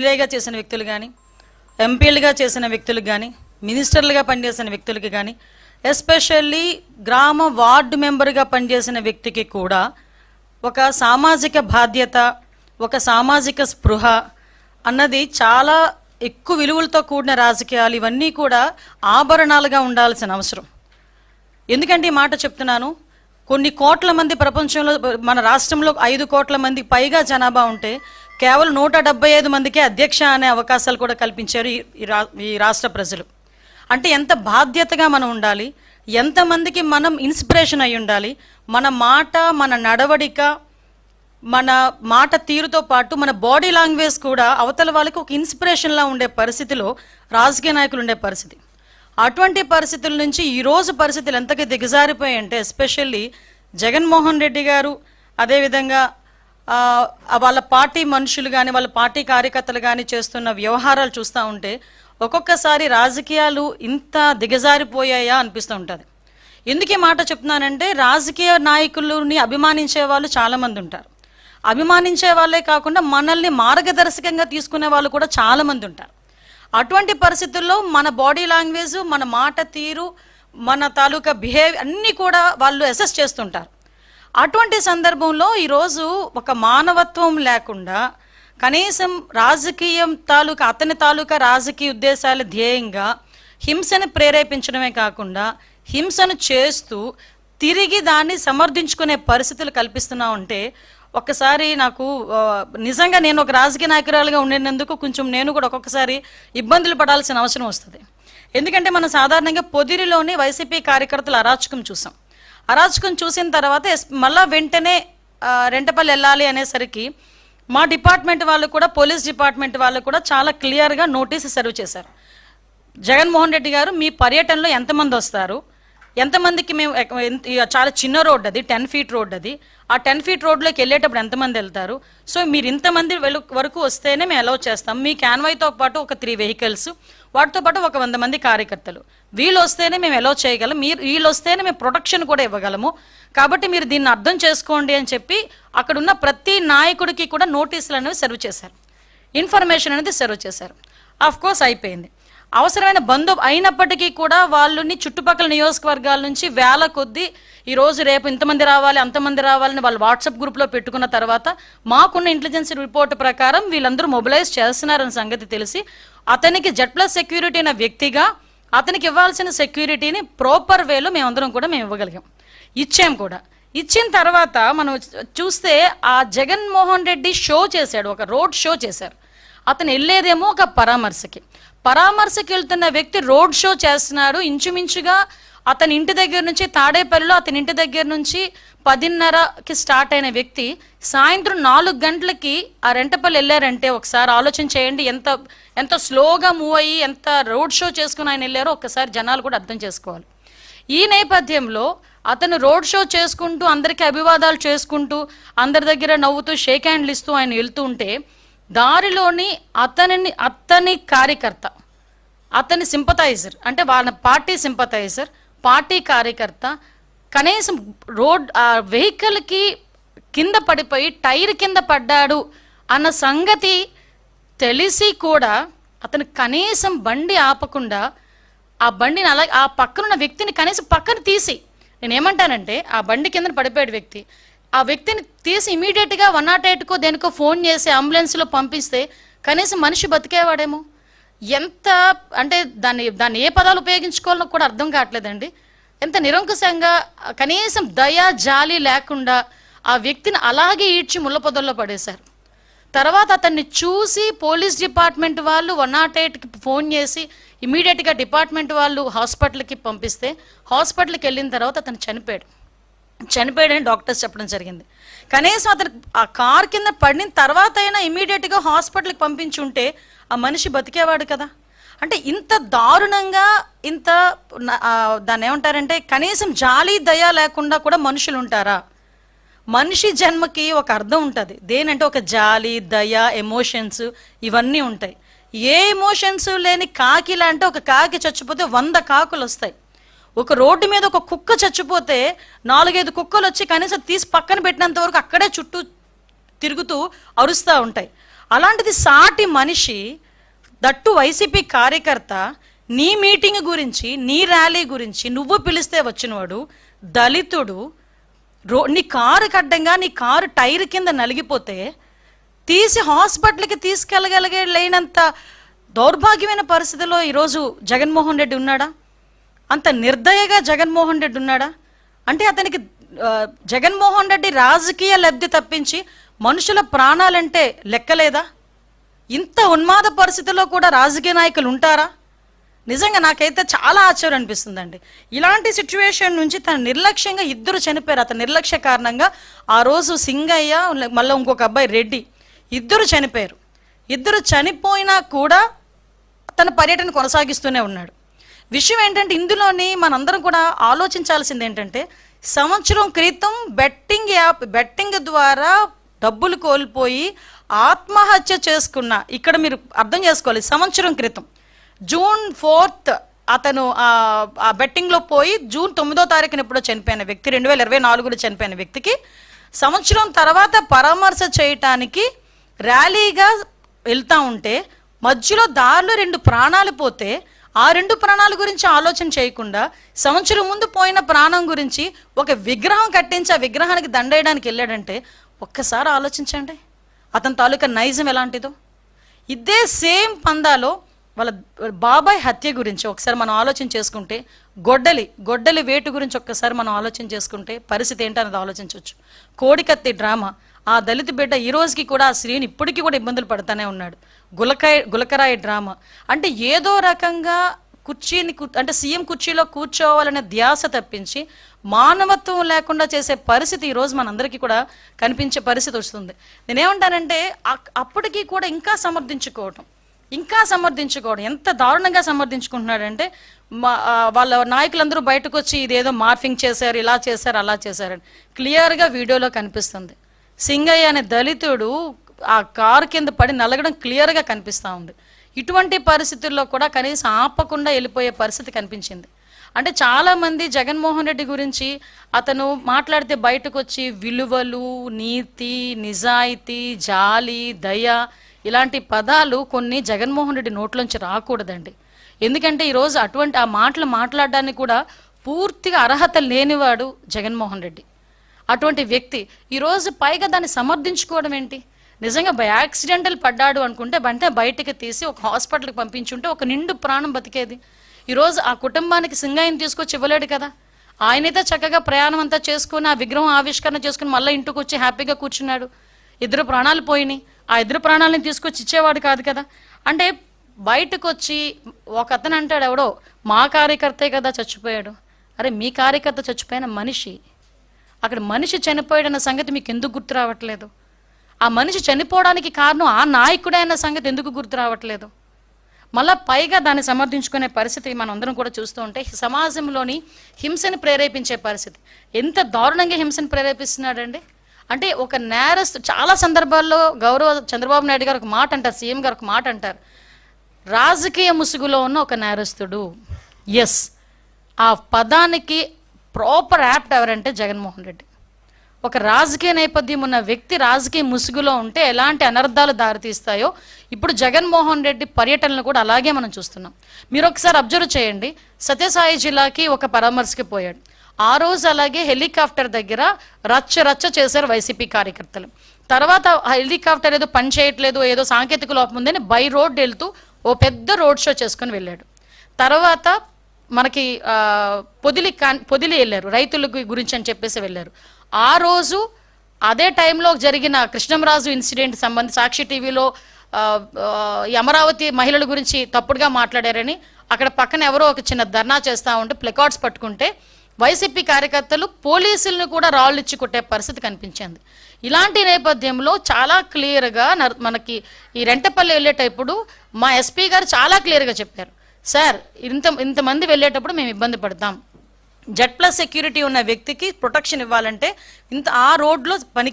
ఎమ్మెల్యేగా చేసిన వ్యక్తులు కానీ ఎంపీలుగా చేసిన వ్యక్తులకు కానీ మినిస్టర్లుగా పనిచేసిన వ్యక్తులకి కానీ ఎస్పెషల్లీ గ్రామ వార్డు మెంబర్గా పనిచేసిన వ్యక్తికి కూడా ఒక సామాజిక బాధ్యత ఒక సామాజిక స్పృహ అన్నది చాలా ఎక్కువ విలువలతో కూడిన రాజకీయాలు ఇవన్నీ కూడా ఆభరణాలుగా ఉండాల్సిన అవసరం. ఎందుకంటే ఈ మాట చెప్తున్నాను కొన్ని కోట్ల మంది ప్రపంచంలో మన రాష్ట్రంలో ఐదు కోట్ల మంది పైగా జనాభా ఉంటే కేవలం నూట డెబ్బై ఐదు మందికే అధ్యక్ష అనే అవకాశాలు కూడా కల్పించారు ఈ- రా ఈ రాష్ట్ర ప్రజలు. అంటే ఎంత బాధ్యతగా మనం ఉండాలి ఎంతమందికి మనం ఇన్స్పిరేషన్ అయి ఉండాలి మన మాట మన నడవడిక మన మాట తీరుతో పాటు మన బాడీ లాంగ్వేజ్ కూడా అవతల వాళ్ళకి ఒక ఇన్స్పిరేషన్లా ఉండే పరిస్థితిలో రాజకీయ నాయకులు ఉండే పరిస్థితి. అటువంటి పరిస్థితుల నుంచి ఈరోజు పరిస్థితులు ఎంతగా దిగజారిపోయాయంటే ఎస్పెషల్లీ జగన్మోహన్ రెడ్డి గారు అదేవిధంగా వాళ్ళ పార్టీ మనుషులు కానీ వాళ్ళ పార్టీ కార్యకర్తలు కానీ చేస్తున్న వ్యవహారాలు చూస్తూ ఉంటే ఒక్కొక్కసారి రాజకీయాలు ఇంత దిగజారిపోయాయా అనిపిస్తూ ఉంటుంది. ఎందుకు ఈ మాట చెప్తున్నానంటే రాజకీయ నాయకులని అభిమానించే వాళ్ళు చాలామంది ఉంటారు. అభిమానించే వాళ్ళే కాకుండా మనల్ని మార్గదర్శకంగా తీసుకునే వాళ్ళు కూడా చాలామంది ఉంటారు. అటువంటి పరిస్థితుల్లో మన బాడీ లాంగ్వేజ్ మన మాట తీరు మన తాలూకా బిహేవ్ అన్నీ కూడా వాళ్ళు అసెస్ చేస్తుంటారు. అటువంటి సందర్భంలో ఈరోజు ఒక మానవత్వం లేకుండా కనీసం రాజకీయం తాలూకా అతని తాలూకా రాజకీయ ఉద్దేశాలు ధ్యేయంగా హింసను ప్రేరేపించడమే కాకుండా హింసను చేస్తూ తిరిగి దాన్ని సమర్థించుకునే పరిస్థితులు కల్పిస్తున్నా ఉంటే ఒక్కసారి నాకు నిజంగా నేను ఒక రాజకీయ నాయకురాలుగా ఉండేందుకు కొంచెం నేను కూడా ఒక్కొక్కసారి ఇబ్బందులు పడాల్సిన అవసరం వస్తుంది. ఎందుకంటే మనం సాధారణంగా పొదిరిలోని వైసీపీ కార్యకర్తల అరాచకం చూసాం. అరాచకం చూసిన తర్వాత మళ్ళా వెంటనే రెంటపల్లి వెళ్ళాలి అనేసరికి మా డిపార్ట్మెంట్ వాళ్ళు కూడా పోలీస్ డిపార్ట్మెంట్ వాళ్ళు కూడా చాలా క్లియర్గా నోటీస్ సర్వ్ చేశారు. జగన్మోహన్ రెడ్డి గారు మీ పర్యటనలో ఎంతమంది వస్తారు? ఎంతమందికి మేము చాలా చిన్న రోడ్ అది టెన్ ఫీట్ రోడ్ అది. ఆ టెన్ ఫీట్ రోడ్లోకి వెళ్ళేటప్పుడు ఎంతమంది వెళ్తారు? సో మీరు ఇంతమంది వెలు వరకు వస్తేనే మేము అలౌ చేస్తాం. మీ క్యాన్వైతో పాటు ఒక త్రీ వెహికల్స్ వాటితో పాటు ఒక వంద మంది కార్యకర్తలు. వీళ్ళు వస్తేనే మేము అలౌ చేయగలం. మీరు వీళ్ళు వస్తేనే మేము ప్రొటెక్షన్ కూడా ఇవ్వగలము. కాబట్టి మీరు దీన్ని అర్థం చేసుకోండి అని చెప్పి అక్కడ ఉన్న ప్రతి నాయకుడికి కూడా నోటీసులు అనేవి సర్వ్ చేశారు. ఇన్ఫర్మేషన్ అనేది సర్వ్ చేశారు. ఆఫ్ కోర్స్ అయిపోయింది. అవసరమైన బంధు అయినప్పటికీ కూడా వాళ్ళని చుట్టుపక్కల నియోజకవర్గాల నుంచి వేల కొద్దీ ఈరోజు రేపు ఇంతమంది రావాలి అంతమంది రావాలని వాళ్ళు వాట్సాప్ గ్రూప్లో పెట్టుకున్న తర్వాత మాకున్న ఇంటెలిజెన్స్ రిపోర్ట్ ప్రకారం వీళ్ళందరూ మొబిలైజ్ చేస్తున్నారన్న సంగతి తెలిసి అతనికి జెడ్ ప్లస్ సెక్యూరిటీ అయిన వ్యక్తిగా అతనికి ఇవ్వాల్సిన సెక్యూరిటీని ప్రాపర్ వేలో మేమందరం కూడా మేము ఇవ్వగలిగాం. ఇచ్చాం కూడా. ఇచ్చిన తర్వాత మనం చూస్తే ఆ జగన్మోహన్ రెడ్డి షో చేశాడు ఒక రోడ్ షో చేశారు. అతను వెళ్ళేదేమో ఒక పరామర్శకి. పరామర్శకి వెళ్తున్న వ్యక్తి రోడ్ షో చేస్తున్నాడు. ఇంచుమించుగా అతని ఇంటి దగ్గర నుంచి తాడేపల్లిలో అతని ఇంటి దగ్గర నుంచి పదిన్నరకి స్టార్ట్ అయిన వ్యక్తి సాయంత్రం నాలుగు గంటలకి ఆ రెంటపల్లి వెళ్ళారంటే ఒకసారి ఆలోచన చేయండి. ఎంత ఎంత స్లోగా మూవ్ అయ్యి ఎంత రోడ్ షో చేసుకుని ఆయన వెళ్ళారో ఒకసారి జనాలు కూడా అర్థం చేసుకోవాలి. ఈ నేపథ్యంలో అతను రోడ్ షో చేసుకుంటూ అందరికీ అభివాదాలు చేసుకుంటూ అందరి దగ్గర నవ్వుతూ షేక్ హ్యాండ్లు ఇస్తూ ఆయన వెళ్తూ ఉంటే దారిలోని అతనిని అతని కార్యకర్త అతని సింపతైజర్ అంటే వాళ్ళ పార్టీ సింపతైజర్ పార్టీ కార్యకర్త కనీసం రోడ్ ఆ వెహికల్కి కింద పడిపోయి టైర్ కింద పడ్డాడు అన్న సంగతి తెలిసి కూడా అతను కనీసం బండి ఆపకుండా ఆ బండిని అలా ఆ పక్కనున్న వ్యక్తిని కనీసం పక్కన తీసి నేను ఏమంటానంటే ఆ బండి కింద పడిపోయాడు వ్యక్తి. ఆ వ్యక్తిని తీసి ఇమీడియట్గా వన్ నాట్ ఎయిట్కో దేనికో ఫోన్ చేసి అంబులెన్స్లో పంపిస్తే కనీసం మనిషి బతికేవాడేమో? ఎంత అంటే దాన్ని దాన్ని ఏ పదాలు ఉపయోగించుకోవాలో కూడా అర్థం కావట్లేదండి. ఎంత నిరంకుశంగా కనీసం దయ జాలి లేకుండా ఆ వ్యక్తిని అలాగే ఈడ్చి ముళ్ళపొదల్లో పడేశారు. తర్వాత అతన్ని చూసి పోలీస్ డిపార్ట్మెంట్ వాళ్ళు వన్ నాట్ ఎయిట్కి ఫోన్ చేసి ఇమీడియట్గా డిపార్ట్మెంట్ వాళ్ళు హాస్పిటల్కి పంపిస్తే హాస్పిటల్కి వెళ్ళిన తర్వాత అతను చనిపోయాడు. చనిపోయాడని డాక్టర్స్ చెప్పడం జరిగింది. కనీసం అతను ఆ కార్ కింద పడిన తర్వాత అయినా ఇమీడియట్గా హాస్పిటల్కి పంపించి ఉంటే ఆ మనిషి బతికేవాడు కదా. అంటే ఇంత దారుణంగా ఇంత దాన్ని ఏమంటారంటే కనీసం జాలి దయ లేకుండా కూడా మనుషులు ఉంటారా? మనిషి జన్మకి ఒక అర్థం ఉంటుంది. దేనంటే ఒక జాలి దయ ఎమోషన్స్ ఇవన్నీ ఉంటాయి. ఏ ఎమోషన్స్ లేని కాకిలా అంటే ఒక కాకి చచ్చిపోతే వంద కాకులు వస్తాయి ఒక రోడ్డు మీద ఒక కుక్క చచ్చిపోతే నాలుగైదు కుక్కలు వచ్చి కనీసం తీసి పక్కన పెట్టినంత వరకు అక్కడే చుట్టూ తిరుగుతూ అరుస్తూ ఉంటాయి. అలాంటిది సాటి మనిషి దట్టు వైసీపీ కార్యకర్త నీ మీటింగ్ గురించి నీ ర్యాలీ గురించి నువ్వు పిలిస్తే వచ్చినవాడు దళితుడు రో నీ కారు కడ్డంగా నీ కారు టైర్ కింద నలిగిపోతే తీసి హాస్పిటల్కి తీసుకెళ్ళగలిగే లేనంత దౌర్భాగ్యమైన పరిస్థితిలో ఈరోజు జగన్మోహన్ రెడ్డి ఉన్నాడా? అంత నిర్దయగా జగన్మోహన్ రెడ్డి ఉన్నాడా? అంటే అతనికి జగన్మోహన్ రెడ్డి రాజకీయ లబ్ధి తప్పించి మనుషుల ప్రాణాలంటే లెక్కలేదా? ఇంత ఉన్మాద పరిస్థితిలో కూడా రాజకీయ నాయకులు ఉంటారా? నిజంగా నాకైతే చాలా ఆశ్చర్యం అనిపిస్తుందండి. ఇలాంటి సిచ్యువేషన్ నుంచి తన నిర్లక్ష్యంగా ఇద్దరు చనిపోయారు. అతని నిర్లక్ష్య కారణంగా ఆ రోజు సింగయ్య మళ్ళీ ఇంకొక అబ్బాయి రెడ్డి ఇద్దరు చనిపోయారు. ఇద్దరు చనిపోయినా కూడా తన పర్యటన కొనసాగిస్తూనే ఉన్నాడు. విషయం ఏంటంటే ఇందులోని మనందరం కూడా ఆలోచించాల్సింది ఏంటంటే సంవత్సరం క్రితం బెట్టింగ్ యాప్ బెట్టింగ్ ద్వారా డబ్బులు కోల్పోయి ఆత్మహత్య చేసుకున్న ఇక్కడ మీరు అర్థం చేసుకోవాలి సంవత్సరం క్రితం. జూన్ ఫోర్త్ అతను ఆ- బెట్టింగ్లో పోయి జూన్ తొమ్మిదో తారీఖున ఎప్పుడో చనిపోయిన వ్యక్తి రెండు వేల ఇరవై నాలుగులో చనిపోయిన వ్యక్తికి సంవత్సరం తర్వాత పరామర్శ చేయటానికి ర్యాలీగా వెళ్తా ఉంటే మధ్యలో దారిలో రెండు ప్రాణాలు పోతే ఆ రెండు ప్రాణాల గురించి ఆలోచన చేయకుండా సంవత్సరం ముందు పోయిన ప్రాణం గురించి ఒక విగ్రహం కట్టించి ఆ విగ్రహానికి దండేయడానికి వెళ్ళాడంటే ఒక్కసారి ఆలోచించండి. అతని తాలూకా నైజం ఎలాంటిదో. ఇదే సేమ్ పందాలో వాళ్ళ బాబాయ్ హత్య గురించి ఒకసారి మనం ఆలోచన చేసుకుంటే గొడ్డలి గొడ్డలి వేటు గురించి ఒక్కసారి మనం ఆలోచన చేసుకుంటే పరిస్థితి ఏంటన్నది ఆలోచించవచ్చు. కోడికత్తి డ్రామా. ఆ దళిత బిడ్డ ఈ రోజుకి కూడా ఆ స్త్రీని ఇప్పటికీ కూడా ఇబ్బందులు పడుతూనే ఉన్నాడు. గులకాయ గులకరాయి డ్రామా. అంటే ఏదో రకంగా కుర్చీని అంటే సీఎం కుర్చీలో కూర్చోవాలనే ధ్యాస తప్పించి మానవత్వం లేకుండా చేసే పరిస్థితి ఈరోజు మనందరికీ కూడా కనిపించే పరిస్థితి వస్తుంది. నేనేమంటానంటే అప్పటికీ కూడా ఇంకా సమర్థించుకోవటం. ఇంకా సమర్థించుకోవడం. ఎంత దారుణంగా సమర్థించుకుంటున్నాడంటే మా వాళ్ళ నాయకులందరూ బయటకు వచ్చి ఇదేదో మార్ఫింగ్ చేశారు ఇలా చేశారు అలా చేశారని. క్లియర్గా వీడియోలో కనిపిస్తుంది. సింగయ్య అనే దళితుడు ఆ కారు కింద పడి నలగడం క్లియర్గా కనిపిస్తూ ఉంది. ఇటువంటి పరిస్థితుల్లో కూడా కనీసం ఆపకుండా వెళ్ళిపోయే పరిస్థితి కనిపించింది. అంటే చాలామంది జగన్మోహన్ రెడ్డి గురించి అతను మాట్లాడితే బయటకు వచ్చి విలువలు నీతి నిజాయితీ జాలి దయ ఇలాంటి పదాలు కొన్ని జగన్మోహన్ రెడ్డి నోట్లోంచి రాకూడదండి. ఎందుకంటే ఈరోజు అటువంటి ఆ మాటలు మాట్లాడడానికి కూడా పూర్తిగా అర్హత లేనివాడు జగన్మోహన్ రెడ్డి. అటువంటి వ్యక్తి ఈరోజు పైగా దాన్ని సమర్థించుకోవడం ఏంటి? నిజంగా బై యాక్సిడెంటల్ పడ్డాడు అనుకుంటే అంటే బయటికి తీసి ఒక హాస్పిటల్కి పంపించుంటే ఒక నిండు ప్రాణం బతికేది. ఈరోజు ఆ కుటుంబానికి సింగాయిని తీసుకొచ్చి ఇవ్వలేడు కదా. ఆయనైతే చక్కగా ప్రయాణం అంతా చేసుకుని ఆ విగ్రహం ఆవిష్కరణ చేసుకుని మళ్ళీ ఇంటికి వచ్చి హ్యాపీగా కూర్చున్నాడు. ఇద్దరు ప్రాణాలు పోయినాయి. ఆ ఇద్దరు ప్రాణాలను తీసుకొచ్చి ఇచ్చేవాడు కాదు కదా. అంటే బయటకు వచ్చి ఒక అతను అంటాడు ఎవడో మా కార్యకర్తే కదా చచ్చిపోయాడు. అరే మీ కార్యకర్త చచ్చిపోయిన మనిషి. అక్కడ మనిషి చనిపోయాడన్న సంగతి మీకు ఎందుకు గుర్తు రావట్లేదు? ఆ మనిషి చనిపోవడానికి కారణం ఆ నాయకుడే అన్న సంగతి ఎందుకు గుర్తు రావట్లేదు? మళ్ళా పైగా దాన్ని సమర్థించుకునే పరిస్థితి మనం అందరం కూడా చూస్తూ ఉంటే సమాజంలోని హింసని ప్రేరేపించే పరిస్థితి. ఎంత దారుణంగా హింసను ప్రేరేపిస్తున్నాడండి. అంటే ఒక నేరస్తు చాలా సందర్భాల్లో గౌరవ చంద్రబాబు నాయుడు గారు ఒక మాట అంటారు సీఎం గారు ఒక మాట అంటారు. రాజకీయ ముసుగులో ఉన్న ఒక నేరస్తుడు ఎస్. ఆ పదానికి ప్రాపర్ యాప్ట్ ఎవరంటే జగన్మోహన్ రెడ్డి. ఒక రాజకీయ నేపథ్యం ఉన్న వ్యక్తి రాజకీయ ముసుగులో ఉంటే ఎలాంటి అనర్థాలు దారితీస్తాయో ఇప్పుడు జగన్మోహన్ రెడ్డి పర్యటనలు కూడా అలాగే మనం చూస్తున్నాం. మీరు ఒకసారి అబ్జర్వ్ చేయండి. సత్యసాయి జిల్లాకి ఒక పరామర్శకి పోయాడు. ఆ రోజు అలాగే హెలికాప్టర్ దగ్గర రచ్చ రచ్చ చేశారు వైసీపీ కార్యకర్తలు. తర్వాత హెలికాప్టర్ ఏదో పని చేయట్లేదు ఏదో సాంకేతిక లోపం ఉందని బై రోడ్ వెళ్తూ ఓ పెద్ద రోడ్ షో చేసుకుని వెళ్ళాడు. తర్వాత మనకి పొదిలి పొదిలి వెళ్ళారు రైతుల గురించి అని చెప్పేసి వెళ్ళారు. ఆ రోజు అదే టైంలో జరిగిన కృష్ణంరాజు ఇన్సిడెంట్ సంబంధించి సాక్షి టీవీలో ఈ అమరావతి మహిళల గురించి తప్పుడుగా మాట్లాడారని అక్కడ పక్కన ఎవరో ఒక చిన్న ధర్నా చేస్తా ఉంటే ప్లకార్డ్స్ పట్టుకుంటే వైసీపీ కార్యకర్తలు పోలీసులను కూడా రాళ్ళు ఇచ్చి కొట్టే పరిస్థితి కనిపించింది. ఇలాంటి నేపథ్యంలో చాలా క్లియర్గా మనకి ఈ రెంటపల్లి వెళ్ళేటప్పుడు మా ఎస్పీ గారు చాలా క్లియర్గా చెప్పారు. సార్ ఇంత ఇంతమంది వెళ్ళేటప్పుడు మేము ఇబ్బంది పడతాం. జెడ్ ప్లస్ సెక్యూరిటీ ఉన్న వ్యక్తికి ప్రొటెక్షన్ ఇవ్వాలంటే ఇంత ఆ రోడ్లో పనికి